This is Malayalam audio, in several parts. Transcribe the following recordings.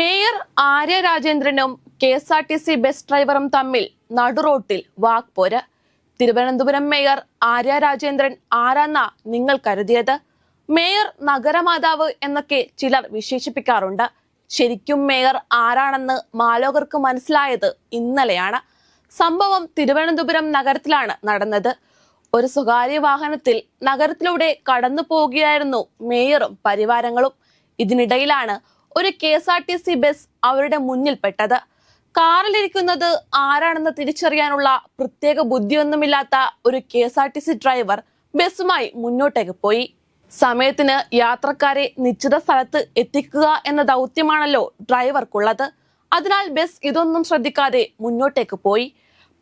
Mayor Arya രാജേന്ദ്രനും K S R T C bus ഡ്രൈവറും തമ്മിൽ നടുറോട്ടിൽ വാക്പോര്. തിരുവനന്തപുരം മേയർ ആര്യ രാജേന്ദ്രൻ ആരാന്നാ നിങ്ങൾ കരുതിയത്? മേയർ നഗരമാതാവ് എന്നൊക്കെ ചിലർ വിശേഷിപ്പിക്കാറുണ്ട്. ശരിക്കും മേയർ ആരാണെന്ന് മാലോകർക്ക് മനസ്സിലായത് ഇന്നലെയാണ്. സംഭവം തിരുവനന്തപുരം നഗരത്തിലാണ് നടന്നത്. ഒരു സ്വകാര്യ വാഹനത്തിൽ നഗരത്തിലൂടെ കടന്നു പോവുകയായിരുന്നു മേയറും പരിവാരങ്ങളും. ഇതിനിടയിലാണ് ഒരു K S R T C bus അവരുടെ മുന്നിൽപ്പെട്ടത്. കാറിലിരിക്കുന്നത് ആരാണെന്ന് തിരിച്ചറിയാനുള്ള പ്രത്യേക ബുദ്ധിയൊന്നുമില്ലാത്ത ഒരു K S R T C driver ബസ്സുമായി മുന്നോട്ടേക്ക് പോയി. സമയത്തിന് യാത്രക്കാരെ നിശ്ചിത സ്ഥലത്ത് എത്തിക്കുക എന്ന ദൗത്യമാണല്ലോ ഡ്രൈവർക്കുള്ളത്. അതിനാൽ ബസ് ഇതൊന്നും ശ്രദ്ധിക്കാതെ മുന്നോട്ടേക്ക് പോയി.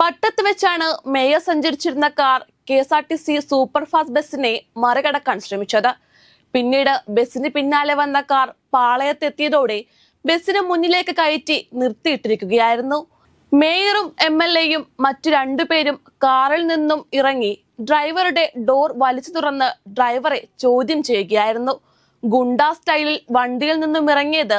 പട്ടത്ത് വെച്ചാണ് മേയർ സഞ്ചരിച്ചിരുന്ന car K S R T C super fast ബസ്സിനെ മറികടക്കാൻ ശ്രമിച്ചത്. പിന്നീട് ബസിന് പിന്നാലെ വന്ന കാർ പാളയത്തെത്തിയതോടെ ബസിന് മുന്നിലേക്ക് കയറ്റി നിർത്തിയിട്ടിരിക്കുകയായിരുന്നു. മേയറും എം എൽ എയും മറ്റു രണ്ടുപേരും കാറിൽ നിന്നും ഇറങ്ങി ഡ്രൈവറുടെ ഡോർ വലിച്ചു തുറന്ന് ഡ്രൈവറെ ചോദ്യം ചെയ്യുകയായിരുന്നു. ഗുണ്ടാ സ്റ്റൈലിൽ വണ്ടിയിൽ നിന്നും ഇറങ്ങിയത്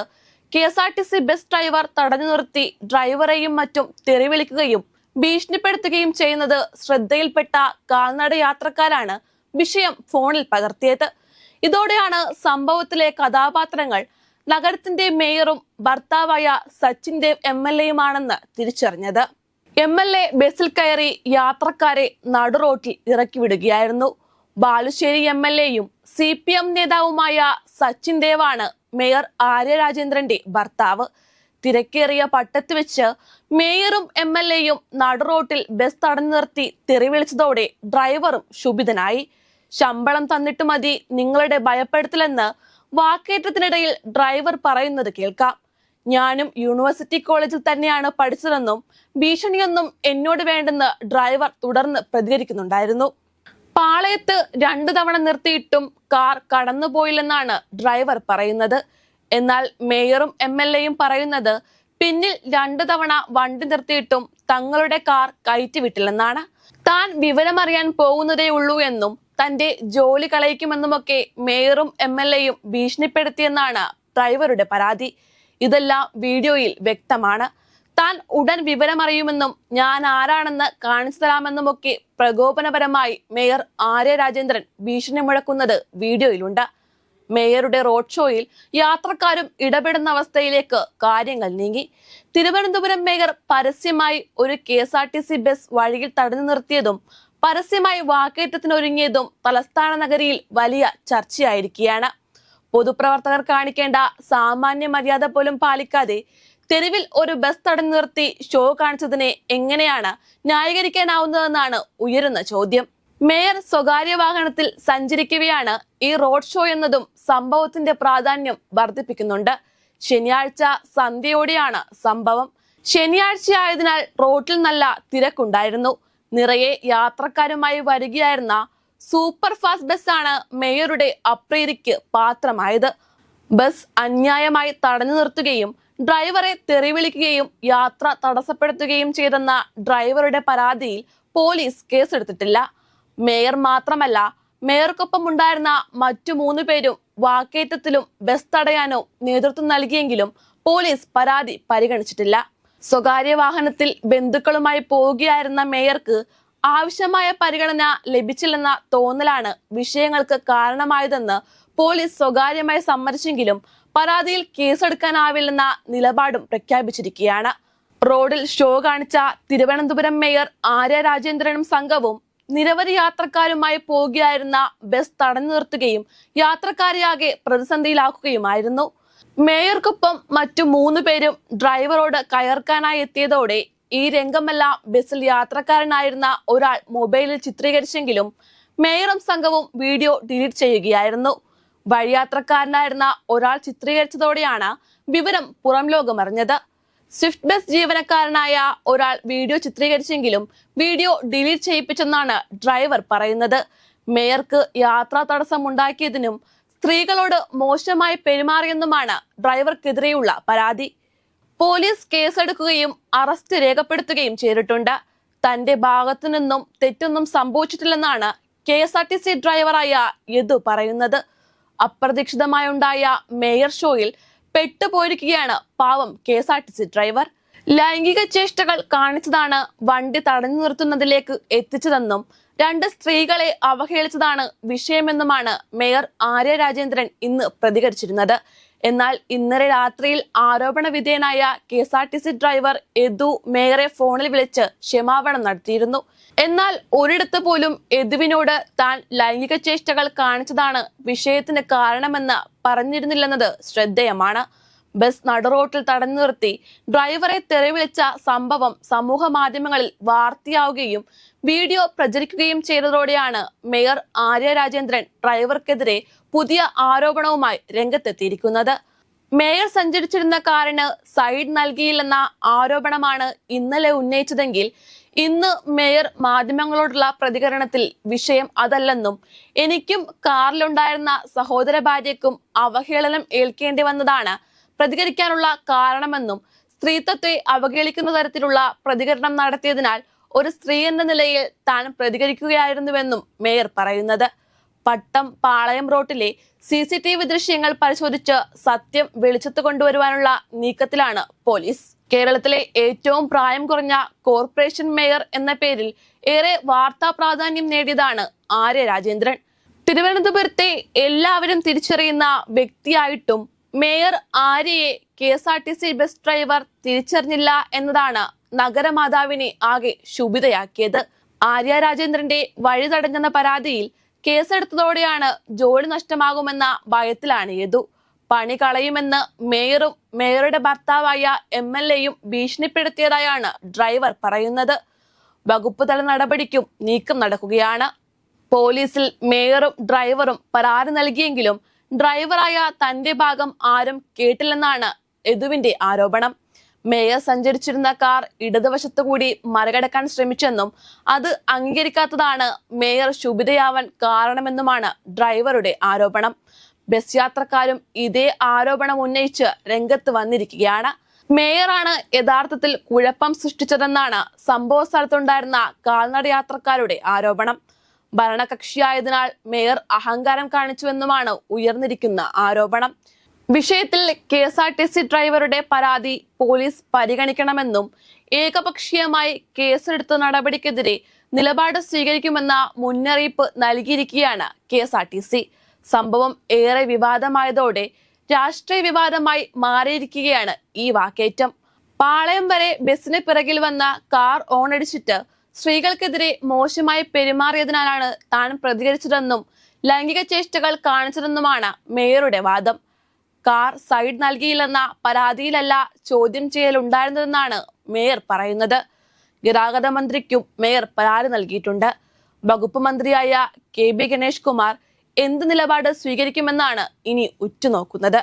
K S R T C bus driver തടഞ്ഞു നിർത്തി ഡ്രൈവറെയും മറ്റും തെറിവിളിക്കുകയും ഭീഷണിപ്പെടുത്തുകയും ചെയ്യുന്നത് ശ്രദ്ധയിൽപ്പെട്ട കാൽനട യാത്രക്കാരാണ് വിഷയം ഫോണിൽ പകർത്തിയത്. ഇതോടെയാണ് സംഭവത്തിലെ കഥാപാത്രങ്ങൾ നഗരത്തിന്റെ മേയറും ഭർത്താവായ സച്ചിൻ ദേവ് എം എൽ എയുമാണെന്ന് തിരിച്ചറിഞ്ഞത്. എം എൽ എ ബസ്സിൽ കയറി യാത്രക്കാരെ നടുറോട്ടിൽ ഇറക്കി വിടുകയായിരുന്നു ബാലുശ്ശേരി എം എൽ എയും സി പി എം നേതാവുമായ സച്ചിൻ ദേവാണ് മേയർ ആര്യ രാജേന്ദ്രന്റെ ഭർത്താവ്. തിരക്കേറിയ പട്ടത്ത് വെച്ച് മേയറും എം എൽ എയും നടുറോട്ടിൽ ബസ് തടഞ്ഞു നിർത്തി തെറിവിളിച്ചതോടെ ഡ്രൈവറും ശുഭിതനായി ശമ്പളം തന്നിട്ട് മതി നിങ്ങളുടെ ഭയപ്പെടുത്തലെന്ന് വാക്കേറ്റത്തിനിടയിൽ ഡ്രൈവർ പറയുന്നത് കേൾക്കാം. ഞാനും യൂണിവേഴ്സിറ്റി കോളേജിൽ തന്നെയാണ് പഠിച്ചതെന്നും ഭീഷണിയൊന്നും എന്നോട് വേണ്ടെന്ന് ഡ്രൈവർ തുടർന്ന് പ്രതികരിക്കുന്നുണ്ടായിരുന്നു. പാളയത്ത് രണ്ടു തവണ നിർത്തിയിട്ടും കാർ കടന്നുപോയില്ലെന്നാണ് ഡ്രൈവർ പറയുന്നത്. എന്നാൽ മേയറും എം എൽ എയും പറയുന്നത് പിന്നിൽ രണ്ടു തവണ വണ്ടി നിർത്തിയിട്ടും തങ്ങളുടെ കാർ കയറ്റിവിട്ടില്ലെന്നാണ്. താൻ വിവരമറിയാൻ പോകുന്നതേ ഉള്ളൂ എന്നും തന്റെ ജോലി കളയിക്കുമെന്നുമൊക്കെ മേയറും എം എൽ എയും ഭീഷണിപ്പെടുത്തിയെന്നാണ് ഡ്രൈവറുടെ പരാതി. ഇതെല്ലാം വീഡിയോയിൽ വ്യക്തമാണ്. താൻ ഉടൻ വിവരമറിയുമെന്നും ഞാൻ ആരാണെന്ന് കാണിച്ചു തരാമെന്നുമൊക്കെ പ്രകോപനപരമായി മേയർ ആര്യ രാജേന്ദ്രൻ ഭീഷണി മുഴക്കുന്നത് വീഡിയോയിലുണ്ട്. മേയറുടെ റോഡ് ഷോയിൽ യാത്രക്കാരും ഇടപെടുന്ന അവസ്ഥയിലേക്ക് കാര്യങ്ങൾ നീങ്ങി. തിരുവനന്തപുരം മേയർ പരസ്യമായി ഒരു കെ ബസ് വഴിയിൽ തടഞ്ഞു നിർത്തിയതും പരസ്യമായി വാക്കേറ്റത്തിനൊരുങ്ങിയതും തലസ്ഥാന നഗരിയിൽ വലിയ ചർച്ചയായിരിക്കുകയാണ്. പൊതുപ്രവർത്തകർ കാണിക്കേണ്ട സാമാന്യ മര്യാദ പോലും പാലിക്കാതെ തെരുവിൽ ഒരു ബസ് തടഞ്ഞു നിർത്തി ഷോ കാണിച്ചതിനെ എങ്ങനെയാണ് ന്യായീകരിക്കാനാവുന്നതെന്നാണ് ഉയരുന്ന ചോദ്യം. മേയർ സ്വകാര്യ വാഹനത്തിൽ സഞ്ചരിക്കവെയാണ് ഈ റോഡ് ഷോ എന്നതും സംഭവത്തിന്റെ പ്രാധാന്യം വർദ്ധിപ്പിക്കുന്നുണ്ട്. ശനിയാഴ്ച സന്ധ്യയോടെയാണ് സംഭവം. ശനിയാഴ്ച ആയതിനാൽ റോഡിൽ നല്ല തിരക്കുണ്ടായിരുന്നു. നിറയെ യാത്രക്കാരുമായി വരികയായിരുന്ന സൂപ്പർ ഫാസ്റ്റ് ബസ്സാണ് മേയറുടെ അപ്രീതിക്ക് പാത്രമായത്. ബസ് അന്യായമായി തടഞ്ഞു നിർത്തുകയും ഡ്രൈവറെ തെറിവിളിക്കുകയും യാത്ര തടസ്സപ്പെടുത്തുകയും ചെയ്തെന്ന ഡ്രൈവറുടെ പരാതിയിൽ പോലീസ് കേസെടുത്തിട്ടില്ല. മേയർ മാത്രമല്ല മേയർക്കൊപ്പം ഉണ്ടായിരുന്ന മറ്റു മൂന്ന് പേരും വാക്കേറ്റത്തിലും ബസ് തടയാനോ നേതൃത്വം നൽകിയെങ്കിലും പോലീസ് പരാതി പരിഗണിച്ചിട്ടില്ല. സ്വകാര്യ വാഹനത്തിൽ ബന്ധുക്കളുമായി പോവുകയായിരുന്ന മേയർക്ക് ആവശ്യമായ പരിഗണന ലഭിച്ചില്ലെന്ന തോന്നലാണ് വിഷയങ്ങൾക്ക് കാരണമായതെന്ന് പോലീസ് സ്വകാര്യമായി സമ്മതിച്ചെങ്കിലും പരാതിയിൽ കേസെടുക്കാനാവില്ലെന്ന നിലപാടും പ്രഖ്യാപിച്ചിരിക്കുകയാണ്. റോഡിൽ ഷോ കാണിച്ച തിരുവനന്തപുരം മേയർ ആര്യ രാജേന്ദ്രനും സംഘവും നിരവധി യാത്രക്കാരുമായി പോവുകയായിരുന്ന ബസ് തടഞ്ഞു നിർത്തുകയും യാത്രക്കാരെയാകെ പ്രതിസന്ധിയിലാക്കുകയുമായിരുന്നു. മേയർക്കൊപ്പം മറ്റു മൂന്ന് പേരും ഡ്രൈവറോട് കയർക്കാനായി എത്തിയതോടെ ഈ രംഗമെല്ലാം ബസ്സിൽ യാത്രക്കാരനായിരുന്ന ഒരാൾ മൊബൈലിൽ ചിത്രീകരിച്ചെങ്കിലും മേയറും സംഘവും വീഡിയോ ഡിലീറ്റ് ചെയ്യുകയായിരുന്നു. വഴിയാത്രക്കാരനായിരുന്ന ഒരാൾ ചിത്രീകരിച്ചതോടെയാണ് വിവരം പുറം ലോകമറിഞ്ഞത്. സ്വിഫ്റ്റ് ബസ് ജീവനക്കാരനായ ഒരാൾ വീഡിയോ ചിത്രീകരിച്ചെങ്കിലും വീഡിയോ ഡിലീറ്റ് ചെയ്യിപ്പിച്ചെന്നാണ് ഡ്രൈവർ പറയുന്നത്. മേയർക്ക് യാത്രാ തടസ്സം ഉണ്ടാക്കിയതിനും സ്ത്രീകളോട് മോശമായി പെരുമാറിയെന്നുമാണ് ഡ്രൈവർക്കെതിരെയുള്ള പരാതി. പോലീസ് കേസെടുക്കുകയും അറസ്റ്റ് രേഖപ്പെടുത്തുകയും ചെയ്തിട്ടുണ്ട്. തന്റെ ഭാഗത്തു നിന്നും തെറ്റൊന്നും സംഭവിച്ചിട്ടില്ലെന്നാണ് K S R T C ഡ്രൈവറായ യദു പറയുന്നത്. അപ്രതീക്ഷിതമായുണ്ടായ മേയർ ഷോയിൽ പെട്ടുപോയിരിക്കുകയാണ് പാവം K S R T C driver. ലൈംഗിക ചേഷ്ടകൾ കാണിച്ചതാണ് വണ്ടി തടഞ്ഞു നിർത്തുന്നതിലേക്ക് എത്തിച്ചതെന്നും രണ്ട് സ്ത്രീകളെ അവഹേളിച്ചതാണ് വിഷയമെന്നുമാണ് മേയർ ആര്യ രാജേന്ദ്രൻ ഇന്ന് പ്രതികരിച്ചിരുന്നത്. എന്നാൽ ഇന്നലെ രാത്രിയിൽ ആരോപണ വിധേയനായ K S R T C driver Yadu മേയറെ ഫോണിൽ വിളിച്ച് ക്ഷമാപണം നടത്തിയിരുന്നു. എന്നാൽ ഒരിടത്ത് പോലും യദുവിനോട് താൻ ലൈംഗിക ചേഷ്ടകൾ കാണിച്ചതാണ് വിഷയത്തിന് കാരണമെന്ന് പറഞ്ഞിരുന്നില്ലെന്നത് ശ്രദ്ധേയമാണ്. ബസ് നടുറോട്ടിൽ തടഞ്ഞു നിർത്തി. ഡ്രൈവറെ തെറിവിളിച്ച സംഭവം സമൂഹ മാധ്യമങ്ങളിൽ വാർത്തയാവുകയും വീഡിയോ പ്രചരിക്കുകയും ചെയ്തതോടെയാണ് മേയർ ആര്യ രാജേന്ദ്രൻ ഡ്രൈവർക്കെതിരെ പുതിയ ആരോപണവുമായി രംഗത്തെത്തിയിരിക്കുന്നത്. മേയർ സഞ്ചരിച്ചിരുന്ന കാറിന് സൈഡ് നൽകിയില്ലെന്ന ആരോപണമാണ് ഇന്നലെ ഉന്നയിച്ചതെങ്കിൽ ഇന്ന് മേയർ മാധ്യമങ്ങളോടുള്ള പ്രതികരണത്തിൽ വിഷയം അതല്ലെന്നും എനിക്കും കാറിലുണ്ടായിരുന്ന സഹോദര ഭാര്യയ്ക്കും അവഹേളനം ഏൽക്കേണ്ടി വന്നതാണ് പ്രതികരിക്കാനുള്ള കാരണമെന്നും സ്ത്രീത്വത്തെ അവഹേളിക്കുന്ന തരത്തിലുള്ള പ്രതികരണം നടത്തിയതിനാൽ ഒരു സ്ത്രീ എന്ന നിലയിൽ താൻ പ്രതികരിക്കുകയായിരുന്നുവെന്നും മേയർ പറയുന്നത്. പട്ടം പാളയം റോട്ടിലെ സി സി ടി വി ദൃശ്യങ്ങൾ പരിശോധിച്ച് സത്യം വെളിച്ചത്ത് കൊണ്ടുവരുവാനുള്ള നീക്കത്തിലാണ് പോലീസ്. കേരളത്തിലെ ഏറ്റവും പ്രായം കുറഞ്ഞ കോർപ്പറേഷൻ മേയർ എന്ന പേരിൽ ഏറെ വാർത്താ പ്രാധാന്യം നേടിയതാണ് ആര്യ രാജേന്ദ്രൻ. തിരുവനന്തപുരത്തെ എല്ലാവരും തിരിച്ചറിയുന്ന വ്യക്തിയായിട്ടും mayor ആര്യയെ K S R T C bus driver തിരിച്ചറിഞ്ഞില്ല എന്നതാണ് നഗരമാതാവിനെ ആകെ ശുഭിതയാക്കിയത്. ആര്യ രാജേന്ദ്രന്റെ വഴി തടഞ്ഞെന്ന പരാതിയിൽ കേസെടുത്തതോടെയാണ് ജോലി നഷ്ടമാകുമെന്ന ഭയത്തിലാണ് യദു. പണി കളയുമെന്ന് മേയറും മേയറുടെ ഭർത്താവായ എം എൽ എയും ഭീഷണിപ്പെടുത്തിയതായാണ് ഡ്രൈവർ പറയുന്നത്. വകുപ്പ് തല നടപടിക്കും നീക്കം നടക്കുകയാണ്. പോലീസിൽ മേയറും ഡ്രൈവറും പരാതി നൽകിയെങ്കിലും ഡ്രൈവറായ തന്റെ ഭാഗം ആരും കേട്ടില്ലെന്നാണ് യദുവിന്റെ ആരോപണം. മേയർ സഞ്ചരിച്ചിരുന്ന കാർ ഇടതുവശത്തു കൂടി മറികടക്കാൻ ശ്രമിച്ചെന്നും അത് അംഗീകരിക്കാത്തതാണ് മേയർ ശുഭിതയാവാൻ കാരണമെന്നുമാണ് ഡ്രൈവറുടെ ആരോപണം. ബസ് യാത്രക്കാരും ഇതേ ആരോപണം ഉന്നയിച്ച് രംഗത്ത് വന്നിരിക്കുകയാണ്. മേയറാണ് യഥാർത്ഥത്തിൽ കുഴപ്പം സൃഷ്ടിച്ചതെന്നാണ് സംഭവ സ്ഥലത്തുണ്ടായിരുന്ന കാൽനട യാത്രക്കാരുടെ ആരോപണം. ഭരണകക്ഷിയായതിനാൽ മേയർ അഹങ്കാരം കാണിച്ചുവെന്നുമാണ് ഉയർന്നിരിക്കുന്ന ആരോപണം. വിഷയത്തിൽ K S R T C ഡ്രൈവറുടെ പരാതി പോലീസ് പരിഗണിക്കണമെന്നും ഏകപക്ഷീയമായി കേസെടുത്ത നടപടിക്കെതിരെ നിലപാട് സ്വീകരിക്കുമെന്ന മുന്നറിയിപ്പ് നൽകിയിരിക്കുകയാണ് K S R T C. സംഭവം ഏറെ വിവാദമായതോടെ രാഷ്ട്രീയ വിവാദമായി മാറിയിരിക്കുകയാണ് ഈ വാക്കേറ്റം. പാളയം വരെ ബസിന് പിറകിൽ വന്ന കാർ ഓണടിച്ചിട്ട് സ്ത്രീകൾക്കെതിരെ മോശമായി പെരുമാറിയതിനാലാണ് താൻ പ്രതികരിച്ചതെന്നും ലൈംഗിക ചേഷ്ടകൾ കാണിച്ചതെന്നുമാണ് മേയറുടെ വാദം. കാർ സൈഡ് നൽകിയില്ലെന്ന പരാതിയിലല്ല ചോദ്യം ചെയ്യലുണ്ടായിരുന്നതെന്നാണ് മേയർ പറയുന്നത്. ഗതാഗത മന്ത്രിക്കും മേയർ പരാതി നൽകിയിട്ടുണ്ട്. വകുപ്പ് മന്ത്രിയായ കെ ബി ഗണേഷ് കുമാർ എന്ത് നിലപാട് സ്വീകരിക്കുമെന്നാണ് ഇനി ഉറ്റുനോക്കുന്നത്.